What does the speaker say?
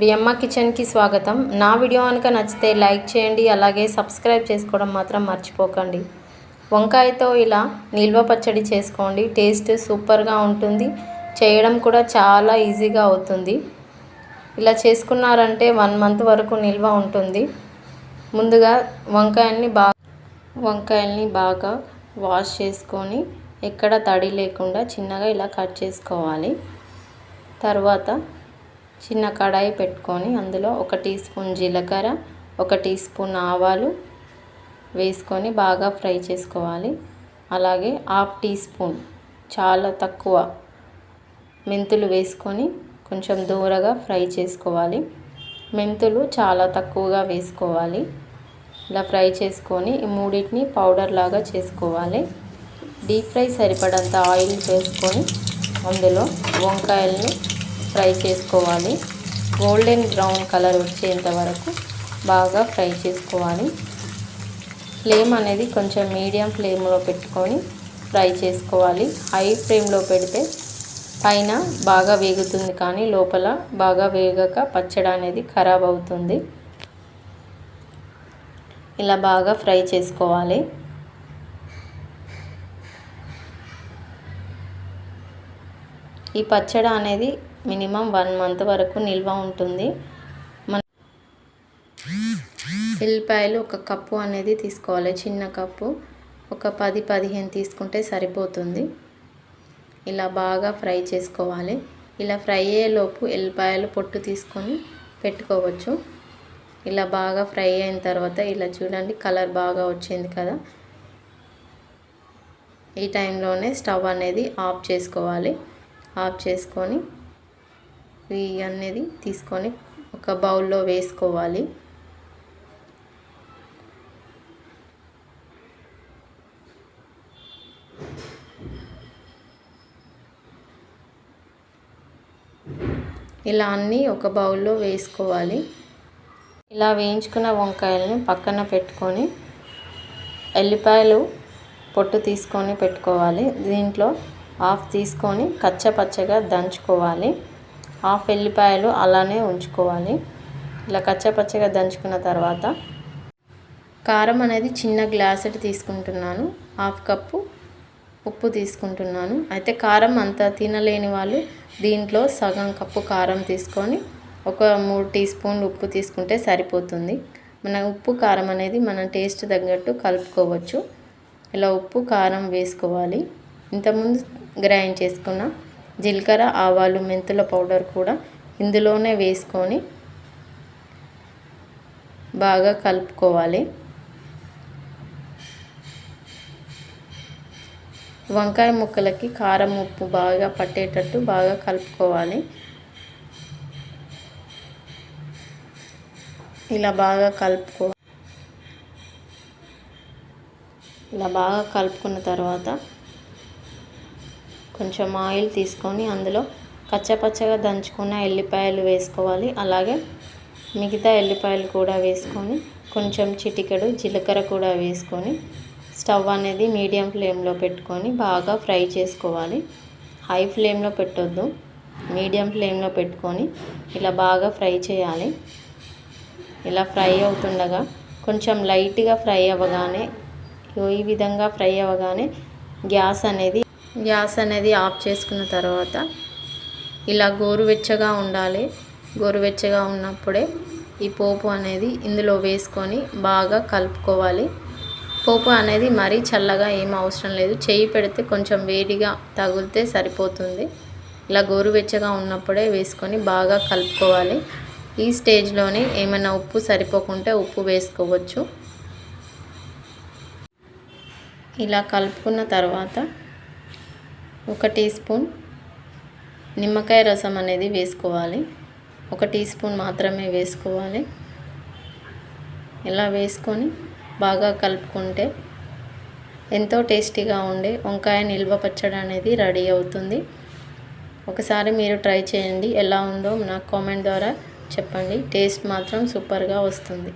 ప్రియమ్మ కిచెన్కి స్వాగతం. నా వీడియో కనుక నచ్చితే లైక్ చేయండి అలాగే సబ్స్క్రైబ్ చేసుకోవడం మాత్రం మర్చిపోకండి. వంకాయతో ఇలా నిల్వ పచ్చడి చేసుకోండి. టేస్ట్ సూపర్గా ఉంటుంది. చేయడం కూడా చాలా ఈజీగా అవుతుంది. ఇలా చేసుకున్నారంటే వన్ మంత్ వరకు నిల్వ ఉంటుంది. ముందుగా వంకాయల్ని బాగా వంకాయల్ని బాగా వాష్ చేసుకొని ఎక్కడ తడి లేకుండా చిన్నగా ఇలా కట్ చేసుకోవాలి. తర్వాత చిన్న కడాయి పెట్టుకొని అందులో ఒక టీ స్పూన్ జీలకర్ర ఒక టీ స్పూన్ ఆవాలు వేసుకొని బాగా ఫ్రై చేసుకోవాలి. అలాగే హాఫ్ టీ స్పూన్ చాలా తక్కువ మెంతులు వేసుకొని కొంచెం దూరగా ఫ్రై చేసుకోవాలి. మెంతులు చాలా తక్కువగా వేసుకోవాలి. ఇలా ఫ్రై చేసుకొని ఈ మూడింటిని పౌడర్ లాగా చేసుకోవాలి. డీప్ ఫ్రై సరిపడంత ఆయిల్ వేసుకొని అందులో వంకాయలను ఫ్రై చేసుకోవాలి. గోల్డెన్ బ్రౌన్ కలర్ వచ్చేంత వరకు బాగా ఫ్రై చేసుకోవాలి. ఫ్లేమ్ అనేది కొంచెం మీడియం ఫ్లేమ్లో పెట్టుకొని ఫ్రై చేసుకోవాలి. హై ఫ్లేమ్లో పెడితే పైన బాగా వేగుతుంది కానీ లోపల బాగా వేగక పచ్చడి అనేది ఖరాబ్ అవుతుంది. ఇలా బాగా ఫ్రై చేసుకోవాలి. ఈ పచ్చడి అనేది మినిమం వన్ మంత్ వరకు నిల్వ ఉంటుంది. మన ఎల్లిపాయలు ఒక కప్పు అనేది తీసుకోవాలి. చిన్న కప్పు. ఒక పది పదిహేను తీసుకుంటే సరిపోతుంది. ఇలా బాగా ఫ్రై చేసుకోవాలి. ఇలా ఫ్రై అయ్యేలోపు ఎల్లిపాయలు పొట్టు తీసుకొని పెట్టుకోవచ్చు. ఇలా బాగా ఫ్రై అయిన తర్వాత ఇలా చూడండి కలర్ బాగా వచ్చింది కదా. ఈ టైంలోనే స్టవ్ అనేది ఆఫ్ చేసుకోవాలి. ఆఫ్ చేసుకొని అనేది తీసుకొని ఒక బౌల్లో వేసుకోవాలి. ఇలా అన్నీ ఒక బౌల్లో వేసుకోవాలి. ఇలా వేయించుకున్న వంకాయలను పక్కన పెట్టుకొని ఎల్లిపాయలు పొట్టు తీసుకొని పెట్టుకోవాలి. దీంట్లో హాఫ్ తీసుకొని కచ్చపచ్చగా దంచుకోవాలి. హాఫ్ ఎల్లిపాయలు అలానే ఉంచుకోవాలి. ఇలా కచ్చపచ్చగా దంచుకున్న తర్వాత కారం అనేది చిన్న గ్లాసెట్ తీసుకుంటున్నాను. హాఫ్ కప్పు ఉప్పు తీసుకుంటున్నాను. అయితే కారం అంత తినలేని వాళ్ళు దీంట్లో సగం కప్పు కారం తీసుకొని ఒక మూడు టీ స్పూన్లు ఉప్పు తీసుకుంటే సరిపోతుంది. మన ఉప్పు కారం అనేది మన టేస్ట్ తగ్గట్టు కలుపుకోవచ్చు. ఇలా ఉప్పు కారం వేసుకోవాలి. ఇంతకుముందు గ్రైండ్ చేసుకున్న జీలకర్ర ఆవాలు మెంతుల పౌడర్ కూడా ఇందులోనే వేసుకొని బాగా కలుపుకోవాలి. వంకాయ ముక్కలకి కారం ఉప్పు బాగా పట్టేటట్టు బాగా కలుపుకోవాలి. ఇలా బాగా కలుపుకో ఇలా బాగా కలుపుకున్న తర్వాత కొంచెం ఆయిల్ తీసుకొని అందులో కచ్చపచ్చగా దంచుకున్న ఎల్లిపాయలు వేసుకోవాలి. అలాగే మిగతా ఎల్లిపాయలు కూడా వేసుకొని కొంచెం చిటికెడు జీలకర్ర కూడా వేసుకొని స్టవ్ అనేది మీడియం ఫ్లేమ్లో పెట్టుకొని బాగా ఫ్రై చేసుకోవాలి. హై ఫ్లేమ్లో పెట్టొద్దు. మీడియం ఫ్లేమ్లో పెట్టుకొని ఇలా బాగా ఫ్రై చేయాలి. ఇలా ఫ్రై అవుతుండగా కొంచెం లైట్గా ఫ్రై అవ్వగానే ఈ విధంగా ఫ్రై అవ్వగానే గ్యాస్ అనేది గ్యాస్ అనేది ఆఫ్ చేసుకున్న తర్వాత ఇలా గోరువెచ్చగా ఉండాలి. గోరువెచ్చగా ఉన్నప్పుడే ఈ పోపు అనేది ఇందులో వేసుకొని బాగా కలుపుకోవాలి. పోపు అనేది మరీ చల్లగా ఏం అవసరం లేదు. చేయి పెడితే కొంచెం వేడిగా తగిలితే సరిపోతుంది. ఇలా గోరువెచ్చగా ఉన్నప్పుడే వేసుకొని బాగా కలుపుకోవాలి. ఈ స్టేజ్లోనే ఏమైనా ఉప్పు సరిపోకుంటే ఉప్పు వేసుకోవచ్చు. ఇలా కలుపుకున్న తర్వాత ఒక టీ స్పూన్ నిమ్మకాయ రసం అనేది వేసుకోవాలి. ఒక టీ స్పూన్ మాత్రమే వేసుకోవాలి. ఇలా వేసుకొని బాగా కలుపుకుంటే ఎంతో టేస్టీగా ఉండే వంకాయ నిల్వ పచ్చడి అనేది రెడీ అవుతుంది. ఒకసారి మీరు ట్రై చేయండి ఎలా ఉందో నాకు కామెంట్ ద్వారా చెప్పండి. టేస్ట్ మాత్రం సూపర్గా వస్తుంది.